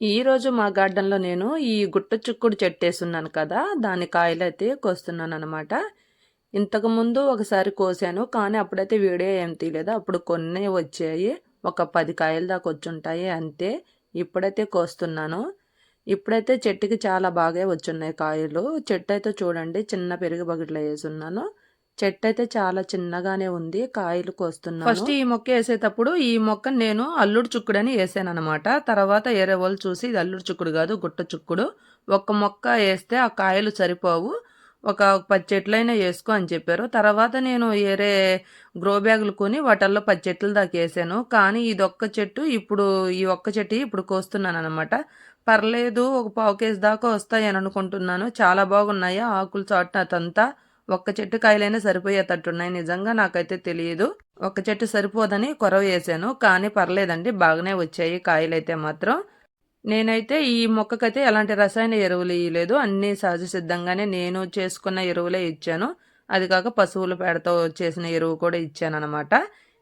ఈరోజు మా గార్డెన్లో నేను ఈ గుట్ట చుక్కుడు చెట్టేసున్నాను కదా దాని కాయలు అయితే కోస్తున్నాను అనమాట ఇంతకుముందు ఒకసారి కోసాను కానీ అప్పుడైతే వీడియో ఏం తీయలేదు. అప్పుడు కొన్ని వచ్చాయి ఒక పది కాయలు దాకా వచ్చుంటాయి అంతే. ఇప్పుడైతే కోస్తున్నాను. ఇప్పుడైతే చెట్టుకి చాలా బాగా వచ్చున్నాయి కాయలు. చెట్టు అయితే చూడండి చిన్న పెరుగు బకెట్లో వేసున్నాను. చెట్టు అయితే చాలా చిన్నగానే ఉంది కాయలు కోస్తున్నాను. ఫస్ట్ ఈ మొక్క వేసేటప్పుడు ఈ మొక్క నేను అల్లుడు చుక్కుడు అని వేసాను అనమాట తర్వాత ఏరే వాళ్ళు చూసి ఇది అల్లుడు చుక్కుడు కాదు గుట్ట చుక్కుడు. ఒక్క మొక్క వేస్తే ఆ కాయలు సరిపోవు. ఒక పది చెట్లైనా వేసుకో అని చెప్పారు. తర్వాత నేను వేరే గ్రో బ్యాగులు కొని వాటల్లో పది చెట్లు దాకా వేసాను. కానీ ఇది ఒక్క చెట్టు ఇప్పుడు ఈ ఒక్క చెట్టు ఇప్పుడు కోస్తున్నాను అనమాట పర్లేదు ఒక పావు కేజీ దాకా వస్తాయని అనుకుంటున్నాను. చాలా బాగున్నాయి ఆకులు చాటు అదంతా. ఒక్క చెట్టు కాయలైనా సరిపోయేటట్టున్నాయి. నిజంగా నాకైతే తెలియదు. ఒక్క చెట్టు సరిపోదని కొరవ వేసాను కానీ పర్లేదండి బాగానే వచ్చాయి కాయలైతే మాత్రం. నేనైతే ఈ మొక్కకైతే ఎలాంటి రసాయన ఎరువులు ఇవ్వలేదు అన్ని సహజ సిద్ధంగానే నేను చేసుకున్న ఎరువులే ఇచ్చాను. అది కాక పశువుల పేడతో చేసిన ఎరువు కూడా ఇచ్చాను అనమాట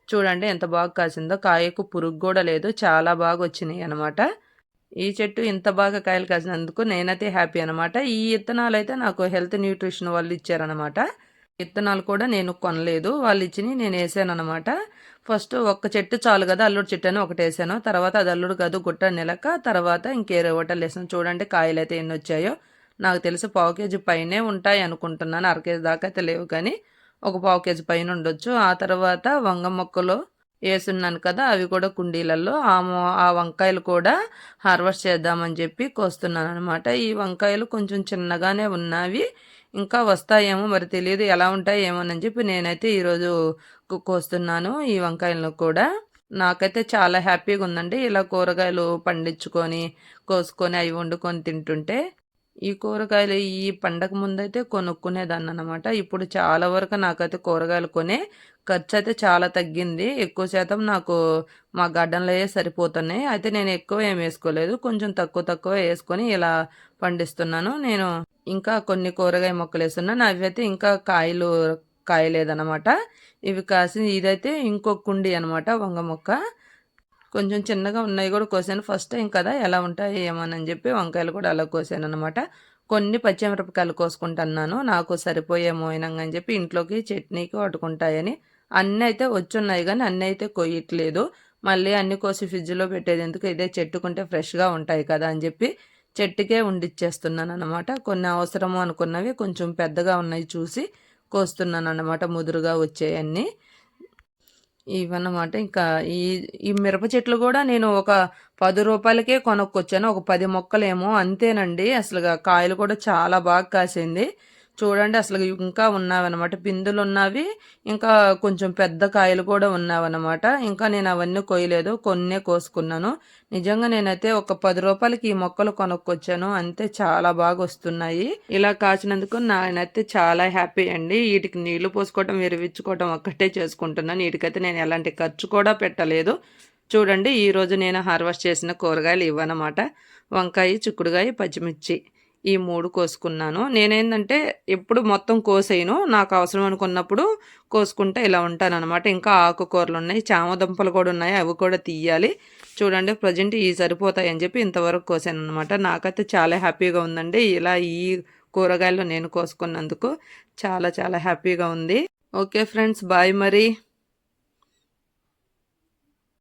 చూడండి ఎంత బాగా కాసిందో. కాయకు పురుగు కూడా లేదు. చాలా బాగా వచ్చినాయి అనమాట ఈ చెట్టు ఇంత బాగా కాయలు కాసినందుకు నేనైతే హ్యాపీ అనమాట ఈ విత్తనాలు అయితే నాకు హెల్త్ న్యూట్రిషన్ వాళ్ళు ఇచ్చారనమాట విత్తనాలు కూడా నేను కొనలేదు. వాళ్ళు ఇచ్చి నేను వేసాను అనమాట ఫస్ట్ ఒక్క చెట్టు చాలు కదా అల్లుడు చెట్టు అని ఒకటి వేసాను. తర్వాత అది అల్లుడు కాదు గుట్ట నెలక తర్వాత ఇంకేరే ఒకటి వేసాను. చూడండి కాయలు అయితే ఎన్ని వచ్చాయో. నాకు తెలిసి పావు కేజీ పైనే ఉంటాయి అనుకుంటున్నాను. అర కేజీ దాకా అయితే లేవు కానీ ఒక పావు కేజీ పైన ఉండొచ్చు. ఆ తర్వాత వంగ మొక్కలు వేసున్నాను కదా అవి కూడా కుండీలలో. ఆ ఆ వంకాయలు కూడా హార్వెస్ట్ చేద్దామని చెప్పి కోస్తున్నాను అనమాట ఈ వంకాయలు కొంచెం చిన్నగానే ఉన్నవి ఇంకా వస్తాయేమో మరి తెలియదు ఎలా ఉంటాయేమోనని చెప్పి నేనైతే ఈరోజు కోస్తున్నాను ఈ వంకాయలను కూడా. నాకైతే చాలా హ్యాపీగా ఉందండి ఇలా కూరగాయలు పండించుకొని కోసుకొని అవి వండుకొని తింటుంటే. ఈ కూరగాయలు ఈ పండగ ముందైతే కొనుక్కునేదాన్ని అనమాట ఇప్పుడు చాలా వరకు నాకైతే కూరగాయలు కొనే ఖర్చు అయితే చాలా తగ్గింది. ఎక్కువ శాతం నాకు మా గార్డెన్లో సరిపోతున్నాయి. అయితే నేను ఎక్కువ ఏం వేసుకోలేదు. కొంచెం తక్కువ తక్కువ వేసుకొని ఇలా పండిస్తున్నాను. నేను ఇంకా కొన్ని కూరగాయ మొక్కలు వేస్తున్నాను. అవి అయితే ఇంకా కాయలు కాయలేదనమాట ఇవి కాసి ఇదైతే ఇంకో కుండి అనమాట వంగ మొక్క. కొంచెం చిన్నగా ఉన్నాయి కూడా కోసాను. ఫస్ట్ టైం కదా ఎలా ఉంటాయి ఏమోనని చెప్పి వంకాయలు కూడా అలా కోసాను అనమాట కొన్ని పచ్చిమిరపకాయలు కోసుకుంటున్నాను. నాకు సరిపోయే మోయినంగా అని చెప్పి ఇంట్లోకి చట్నీకి వాడుకుంటాయని. అన్నీ అయితే వచ్చున్నాయి కానీ అన్నీ అయితే కొయ్యట్లేదు. మళ్ళీ అన్ని కోసి ఫ్రిడ్జ్లో పెట్టేది ఎందుకు? ఇదే చెట్టుకుంటే ఫ్రెష్గా ఉంటాయి కదా అని చెప్పి చెట్టుకే ఉండిచ్చేస్తున్నాను అనమాట కొన్ని అవసరము అనుకున్నవి కొంచెం పెద్దగా ఉన్నాయి చూసి కోస్తున్నాను అనమాట ముదురుగా వచ్చేయన్నీ. ఇవన్నమాట. ఇంకా ఈ ఈ మిరప చెట్లు కూడా నేను ఒక పది రూపాయలకే కొనుక్కొచ్చాను. ఒక పది మొక్కలేమో అంతేనండి. అసలు కాయలు కూడా చాలా బాగా కాసింది. చూడండి అసలు ఇంకా ఉన్నావన్నమాట. పిందులు ఉన్నవి ఇంకా కొంచెం పెద్ద కాయలు కూడా ఉన్నావన్నమాట. ఇంకా నేను అవన్నీ కొయ్యలేదు కొన్నే కోసుకున్నాను. నిజంగా నేనైతే ఒక పది రూపాయలకి ఈ మొక్కలు కొనుక్కొచ్చాను. అంతే చాలా బాగా వస్తున్నాయి. ఇలా కాచినందుకు నేనైతే చాలా హ్యాపీ అండి. వీటికి నీళ్ళు పోసుకోవటం విరివించుకోవటం ఒక్కటే చేసుకుంటున్నాను. వీటికైతే నేను ఎలాంటి ఖర్చు కూడా పెట్టలేదు. చూడండి ఈరోజు నేను హార్వెస్ట్ చేసిన కూరగాయలు ఇవ్వనమాట వంకాయ చిక్కుడుగాయ పచ్చిమిర్చి. ఈ మూడు కోసుకున్నాను. నేనేంటంటే ఎప్పుడు మొత్తం కోసేయను. నాకు అవసరం అనుకున్నప్పుడు కోసుకుంటే ఇలా ఉంటాను అనమాట ఇంకా ఆకుకూరలు ఉన్నాయి చామదుంపలు కూడా ఉన్నాయి అవి కూడా తీయాలి. చూడండి ప్రజెంట్ ఈ సరిపోతాయి అని చెప్పి ఇంతవరకు కోసాను అనమాట నాకైతే చాలా హ్యాపీగా ఉందండి. ఇలా ఈ కూరగాయలు నేను కోసుకున్నందుకు చాలా చాలా హ్యాపీగా ఉంది. ఓకే ఫ్రెండ్స్ బాయ్ మరి.